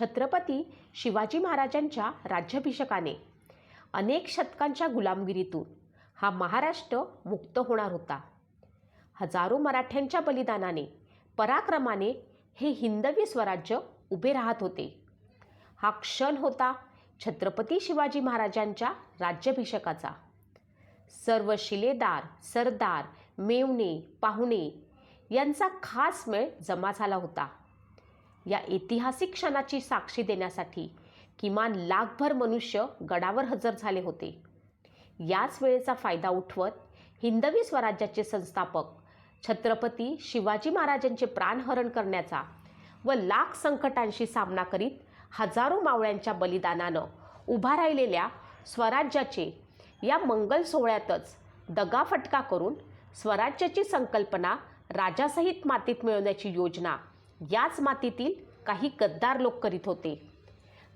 छत्रपती शिवाजी महाराजांच्या राज्याभिषेकाने अनेक शतकांच्या गुलामगिरीतून हा महाराष्ट्र मुक्त होणार होता. हजारो मराठ्यांच्या बलिदानाने पराक्रमाने हे हिंदवी स्वराज्य उभे राहत होते. हा क्षण होता छत्रपती शिवाजी महाराजांच्या राज्याभिषेकाचा. सर्व शिलेदार सरदार मेवणे पाहुणे यांचा खास मेळ जमा झाला होता. या ऐतिहासिक क्षणाची साक्षी देण्यासाठी किमान लाखभर मनुष्य गडावर हजर झाले होते. याच वेळेचा फायदा उठवत हिंदवी स्वराज्याचे संस्थापक छत्रपती शिवाजी महाराजांचे प्राणहरण करण्याचा व लाख संकटांशी सामना करीत हजारो मावळ्यांच्या बलिदानानं उभा राहिलेल्या स्वराज्याचे या मंगल सोहळ्यातच दगाफटका करून स्वराज्याची संकल्पना राजासहित मातीत मिळवण्याची योजना याच मातीतील काही गद्दार लोक करीत होते.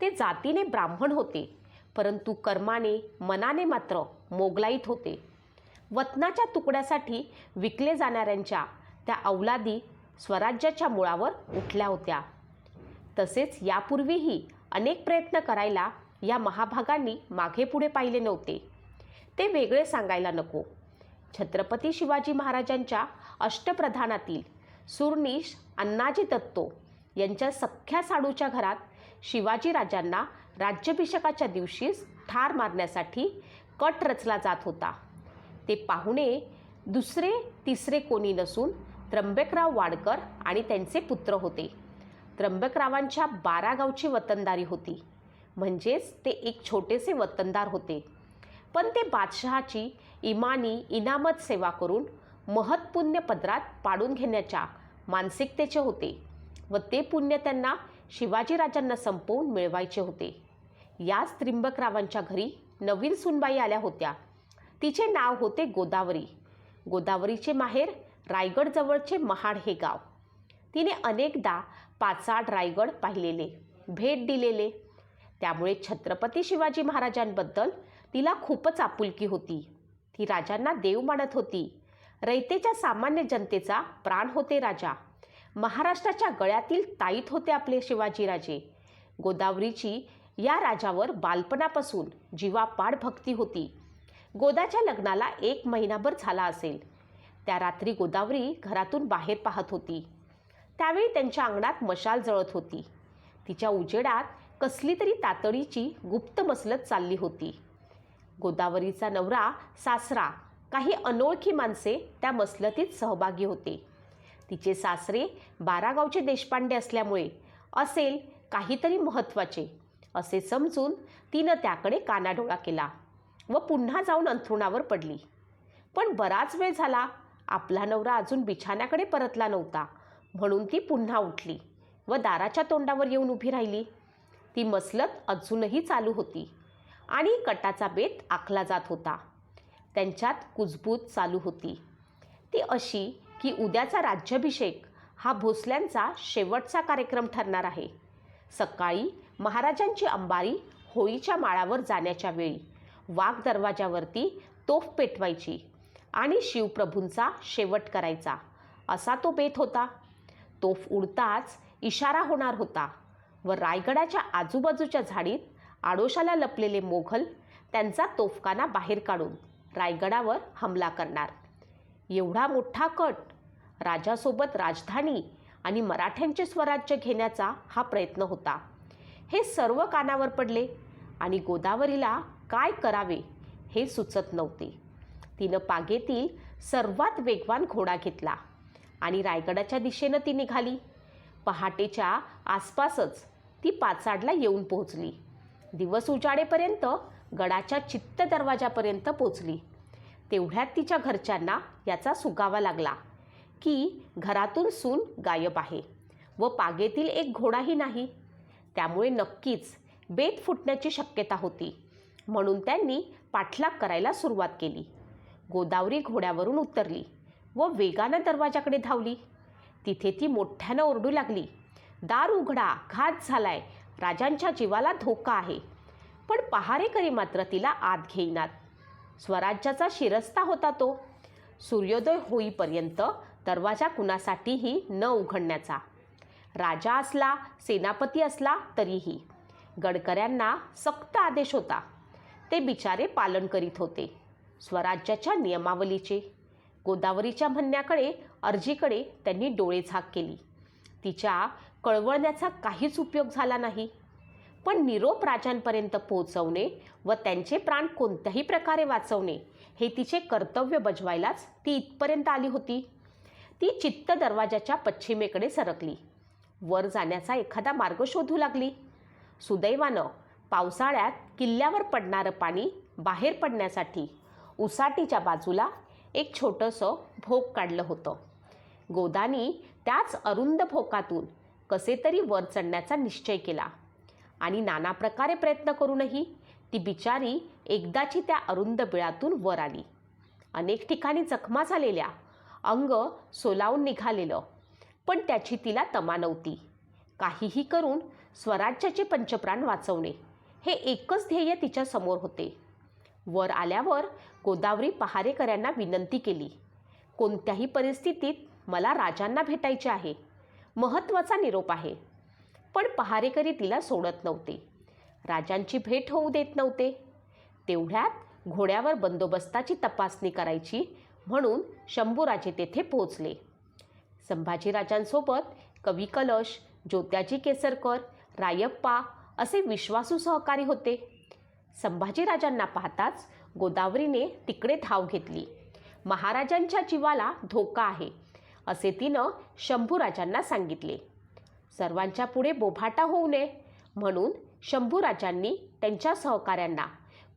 ते जातीने ब्राह्मण होते परंतु कर्माने मनाने मात्र मोगलाईत होते. वतनाच्या तुकड्यासाठी विकले जाणाऱ्यांच्या त्या अवलादी स्वराज्याच्या मुळावर उठल्या होत्या. तसेच यापूर्वीही अनेक प्रयत्न करायला या महाभागांनी मागे पुढे पाहिले नव्हते. ते वेगळे सांगायला नको. छत्रपती शिवाजी महाराजांच्या अष्टप्रधानातील सुरनीश अण्णाजी दत्तो यांच्या सख्ख्या साडूच्या घरात शिवाजी राजांना राज्याभिषेकाच्या दिवशीच ठार मारण्यासाठी कट रचला जात होता. ते पाहुणे दुसरे तिसरे कोणी नसून त्र्यंबकराव वाडकर आणि त्यांचे पुत्र होते. त्र्यंबकरावांच्या बारा गावची वतनदारी होती. म्हणजेच ते एक छोटेसे वतनदार होते. पण ते बादशहाची इमानी इनामत सेवा करून महत्पुण्य पदरात पाडून घेण्याच्या मानसिकतेचे होते व ते पुण्य त्यांना शिवाजीराजांना संपवून मिळवायचे होते. याच त्रिंबकरावांच्या घरी नवीन सुनबाई आल्या होत्या. तिचे नाव होते गोदावरी. गोदावरीचे माहेर रायगडजवळचे महाड हे गाव. तिने अनेकदा पाचाड रायगड पाहिलेले भेट दिलेले. त्यामुळे छत्रपती शिवाजी महाराजांबद्दल तिला खूपच आपुलकी होती. ती राजांना देव मानत होती. रयतेच्या सामान्य जनतेचा प्राण होते राजा. महाराष्ट्राच्या गळ्यातील ताईत होते आपले शिवाजीराजे. गोदावरीची या राजावर बालपणापासून जीवापाड भक्ती होती. गोदाच्या लग्नाला एक महिनाभर झाला असेल. त्या रात्री गोदावरी घरातून बाहेर पाहत होती. त्यावेळी त्यांच्या अंगणात मशाल जळत होती. तिच्या उजेडात कसली तरी तातडीची गुप्त मसलत चालली होती. गोदावरीचा नवरा सासरा काही अनोळखी माणसे त्या मसलतीत सहभागी होते. तिचे सासरे बारागावचे देशपांडे असल्यामुळे असेल काहीतरी महत्त्वाचे असे समजून तिनं त्याकडे कानाडोळा केला व पुन्हा जाऊन अंथरुणावर पडली. पण बराच वेळ झाला आपला नवरा अजून बिछाण्याकडे परतला नव्हता म्हणून ती पुन्हा उठली व दाराच्या तोंडावर येऊन उभी राहिली. ती मसलत अजूनही चालू होती आणि कटाचा बेत आखला जात होता. त्यांच्यात कुजबूज चालू होती. ती अशी की उद्याचा राज्याभिषेक हा भोसल्यांचा शेवटचा कार्यक्रम ठरणार आहे. सकाळी महाराजांची अंबारी होळीच्या माळावर जाण्याच्या वेळी वाघ दरवाजावरती तोफ पेटवायची आणि शिवप्रभूंचा शेवट करायचा असा तो बेत होता. तोफ उडताच इशारा होणार होता व रायगडाच्या आजूबाजूच्या झाडीत आडोशाला लपलेले मोघल त्यांचा तोफखाना बाहेर काढून रायगडावर हमला करणार. एवढा मोठा कट राजासोबत राजधानी आणि मराठ्यांचे स्वराज्य घेण्याचा हा प्रयत्न होता. हे सर्व कानावर पडले आणि गोदावरीला काय करावे हे सुचत नव्हते. तिनं पागेतील सर्वात वेगवान घोडा घेतला आणि रायगडाच्या दिशेनं ती निघाली. पहाटेच्या आसपासच ती पाचाडला येऊन पोहोचली. दिवस उजाडेपर्यंत गडाच्या चित्त दरवाजापर्यंत पोचली. तेवढ्यात तिच्या घरच्यांना याचा सुगावा लागला की घरातून सून गायब आहे व पागेतील एक घोडाही नाही. त्यामुळे नक्कीच बेत फुटण्याची शक्यता होती. म्हणून त्यांनी पाठलाग करायला सुरुवात केली. गोदावरी घोड्यावरून उतरली व वेगानं दरवाजाकडे धावली. तिथे ती मोठ्यानं ओरडू लागली दार उघडा घात झालाय. राजांच्या जीवाला धोका आहे. पण पहारेकरी मात्र तिला आत घेईनात. स्वराज्याचा शिरस्ता होता तो. सूर्योदय होईपर्यंत दरवाजा कुणासाठीही न उघडण्याचा. राजा असला सेनापती असला तरीही गडकऱ्यांना सक्त आदेश होता. ते बिचारे पालन करीत होते. स्वराज्याच्या नियमावलीचे गोदावरीच्या म्हणण्याकडे अर्जीकडे त्यांनी डोळे झाक केली. तिच्या कळवळण्याचा काहीच उपयोग झाला नाही. पण निरोप राजांपर्यंत पोहोचवणे व त्यांचे प्राण कोणत्याही प्रकारे वाचवणे हे तिचे कर्तव्य बजवायलाच ती इथपर्यंत आली होती. ती चित्त दरवाजाच्या पश्चिमेकडे सरकली. वर जाण्याचा एखादा मार्ग शोधू लागली. सुदैवानं पावसाळ्यात किल्ल्यावर पडणारं पाणी बाहेर पडण्यासाठी उसाटीच्या बाजूला एक छोटंसं भोक काढलं होतं. गोदानी त्याच अरुंद भोकातून कसे तरी वर चढण्याचा निश्चय केला. आणि नाना प्रकारे प्रयत्न करूनही ती बिचारी एकदाची त्या अरुंद बिळातून वर आली. अनेक ठिकाणी जखमा झालेल्या अंग सोलावून निघालेलं पण त्याची तिला तमा नव्हती. काहीही करून स्वराज्याचे पंचप्राण वाचवणे हे एकच ध्येय तिच्या समोर होते. वर आल्यावर गोदावरी पहारेकऱ्यांना विनंती केली कोणत्याही परिस्थितीत मला राजांना भेटायचे आहे. महत्त्वाचा निरोप आहे. पण पहारेकरी तिला सोडत नव्हते. राजांची भेट होऊ देत नव्हते. तेवढ्यात घोड्यावर बंदोबस्ताची तपासणी करायची म्हणून शंभूराजे तेथे पोहोचले. संभाजीराजांसोबत कवी कलश ज्योत्याजी केसरकर रायप्पा असे विश्वासू सहकारी होते. संभाजीराजांना पाहताच गोदावरीने तिकडे धाव घेतली. महाराजांच्या जीवाला धोका आहे असे तिनं शंभूराजांना सांगितले. सर्वांच्या पुढे बोभाटा होऊ नये. म्हणून शंभूराजांनी त्यांच्या सहकाऱ्यांना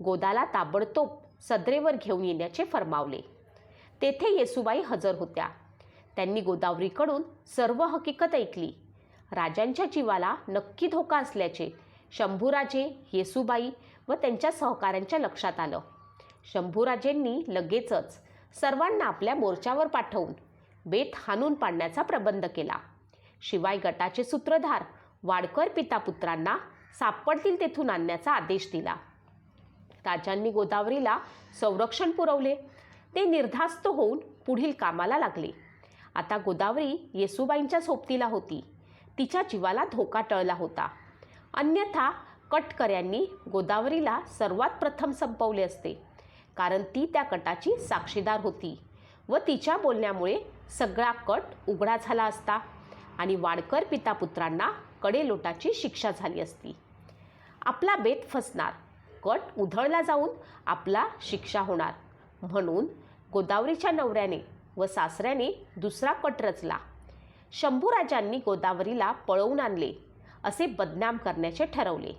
गोदाला ताबडतोब सदरेवर घेऊन येण्याचे फरमावले. तेथे येसुबाई हजर होत्या. त्यांनी गोदावरीकडून सर्व हकीकत ऐकली. राजांच्या जीवाला नक्की धोका असल्याचे शंभूराजे येसुबाई व त्यांच्या सहकाऱ्यांच्या लक्षात आलं. शंभूराजेंनी लगेचच सर्वांना आपल्या मोर्चावर पाठवून बेत हाणून पाडण्याचा प्रबंध केला. शिवाय गटाचे सूत्रधार वाडकर पितापुत्रांना सापडतील तेथून आणण्याचा आदेश दिला. राजांनी गोदावरीला संरक्षण पुरवले. ते निर्धास्त होऊन पुढील कामाला लागले. आता गोदावरी येसुबाईंच्या सोबतीला होती. तिच्या जीवाला धोका टळला होता. अन्यथा कटकऱ्यांनी गोदावरीला सर्वात प्रथम संपवले असते कारण ती त्या कटाची साक्षीदार होती व तिच्या बोलण्यामुळे सगळा कट उघडा झाला असता. आणि वाडकर पितापुत्रांना कडेलोटाची शिक्षा झाली असती. आपला बेत फसणार. कट उधळला जाऊन आपला शिक्षा होणार. म्हणून गोदावरीच्या नवऱ्याने व सासऱ्याने दुसरा कट रचला. शंभूराजांनी गोदावरीला पळवून आणले असे बदनाम करण्याचे ठरवले.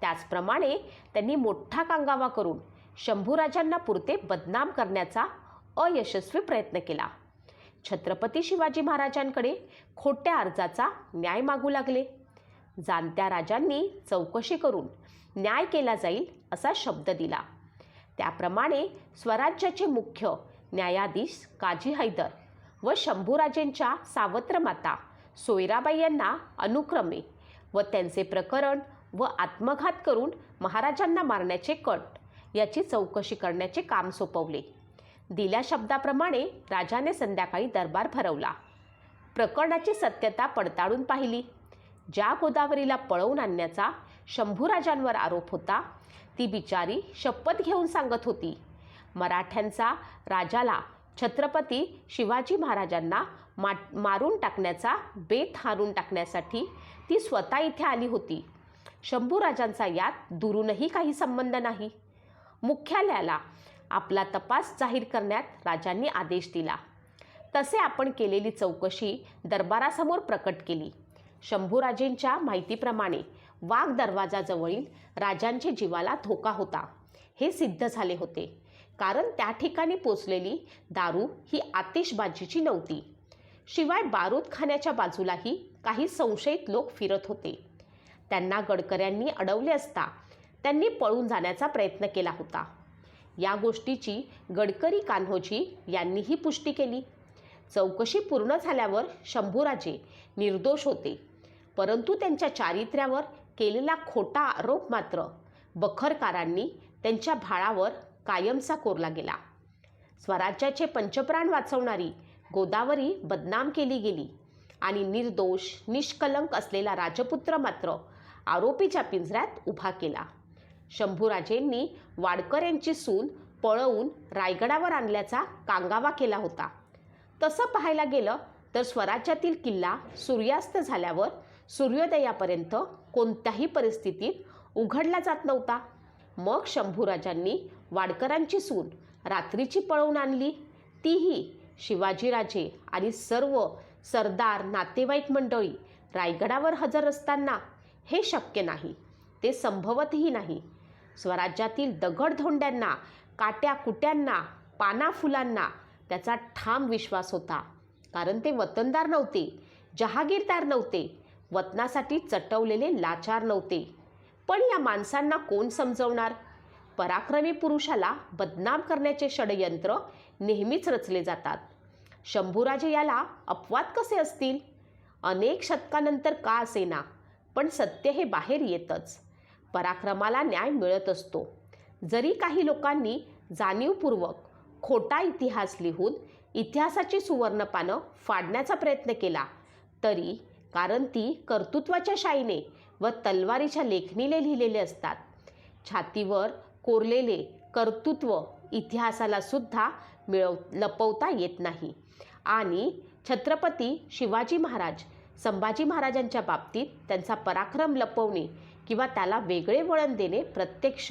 त्याचप्रमाणे त्यांनी मोठा कांगावा करून शंभूराजांना पुरते बदनाम करण्याचा अयशस्वी प्रयत्न केला. छत्रपती शिवाजी महाराजांकडे खोट्या अर्जाचा न्याय मागू लागले. जाणत्या राजांनी चौकशी करून न्याय केला जाईल असा शब्द दिला. त्याप्रमाणे स्वराज्याचे मुख्य न्यायाधीश काजी हैदर व शंभूराजेंच्या सावत्र माता सोयराबाई यांना अनुक्रमे व त्यांचे प्रकरण व आत्मघात करून महाराजांना मारण्याचे कट याची चौकशी करण्याचे काम सोपवले. दिल्या शब्दाप्रमाणे राजाने संध्याकाळी दरबार भरवला. प्रकरणाची सत्यता पडताळून पाहिली. ज्या गोदावरीला पळवून आणण्याचा शंभूराजांवर आरोप होता ती बिचारी शपथ घेऊन सांगत होती. मराठ्यांचा राजाला छत्रपती शिवाजी महाराजांना मा मारून टाकण्याचा बेत हारून टाकण्यासाठी ती स्वतः इथे आली होती. शंभूराजांचा यात दुरूनही काही संबंध नाही. मुख्यालयाला आपला तपास जाहीर करण्यात राजांनी आदेश दिला. तसे आपण केलेली चौकशी दरबारासमोर प्रकट केली. शंभूराजेंच्या माहितीप्रमाणे वाघ दरवाजाजवळील राजांच्या जीवाला धोका होता. हे सिद्ध झाले होते. कारण त्या ठिकाणी पोचलेली दारू ही आतिषबाजीची नव्हती. शिवाय बारूदखान्याच्या बाजूलाही काही संशयित लोक फिरत होते. त्यांना गडकऱ्यांनी अडवले असता त्यांनी पळून जाण्याचा प्रयत्न केला होता. या गोष्टीची गडकरी कान्होजी यांनीही पुष्टी केली. चौकशी पूर्ण झाल्यावर शंभूराजे निर्दोष होते. परंतु त्यांच्या चारित्र्यावर केलेला खोटा आरोप मात्र बखरकारांनी त्यांच्या भाळावर कायमचा कोरला गेला. स्वराज्याचे पंचप्राण वाचवणारी गोदावरी बदनाम केली गेली आणि निर्दोष निष्कलंक असलेला राजपुत्र मात्र आरोपीच्या पिंजऱ्यात उभा केला. शंभूराजेंनी वाडकर यांची सून पळवून रायगडावर आणल्याचा कांगावा केला होता. तसं पाहायला गेलं तर स्वराज्यातील किल्ला सूर्यास्त झाल्यावर सूर्योदयापर्यंत कोणत्याही परिस्थितीत उघडला जात नव्हता. मग शंभूराजांनी वाडकरांची सून रात्रीची पळवून आणली. तीही शिवाजीराजे आणि सर्व सरदार नातेवाईक मंडळी रायगडावर हजर असताना हे शक्य नाही. ते संभवतही नाही. स्वराज्यातील दगडधोंड्यांना काट्या कुट्यांना पाना फुलांना त्याचा ठाम विश्वास होता. कारण ते वतनदार नव्हते जहागीरदार नव्हते वतनासाठी चटवलेले लाचार नव्हते. पण या माणसांना कोण समजवणार? पराक्रमी पुरुषाला बदनाम करण्याचे षडयंत्र नेहमीच रचले जातात. शंभूराजे याला अपवाद कसे असतील? अनेक शतकानंतर का असेना? पण सत्य हे बाहेर येतच. पराक्रमाला न्याय मिळत असतो. जरी काही लोकांनी जाणीवपूर्वक खोटा इतिहास लिहून इतिहासाची सुवर्णपानं फाडण्याचा प्रयत्न केला तरी कारण ती कर्तृत्वाच्या शाईने व तलवारीच्या लेखणीने लिहिलेले असतात. छातीवर कोरलेले कर्तृत्व इतिहासाला सुद्धा मिळव लपवता येत नाही. आणि छत्रपती शिवाजी महाराज संभाजी महाराजांच्या बाबतीत त्यांचा पराक्रम लपवणे किंवा त्याला वेगळे वळण देणे प्रत्यक्ष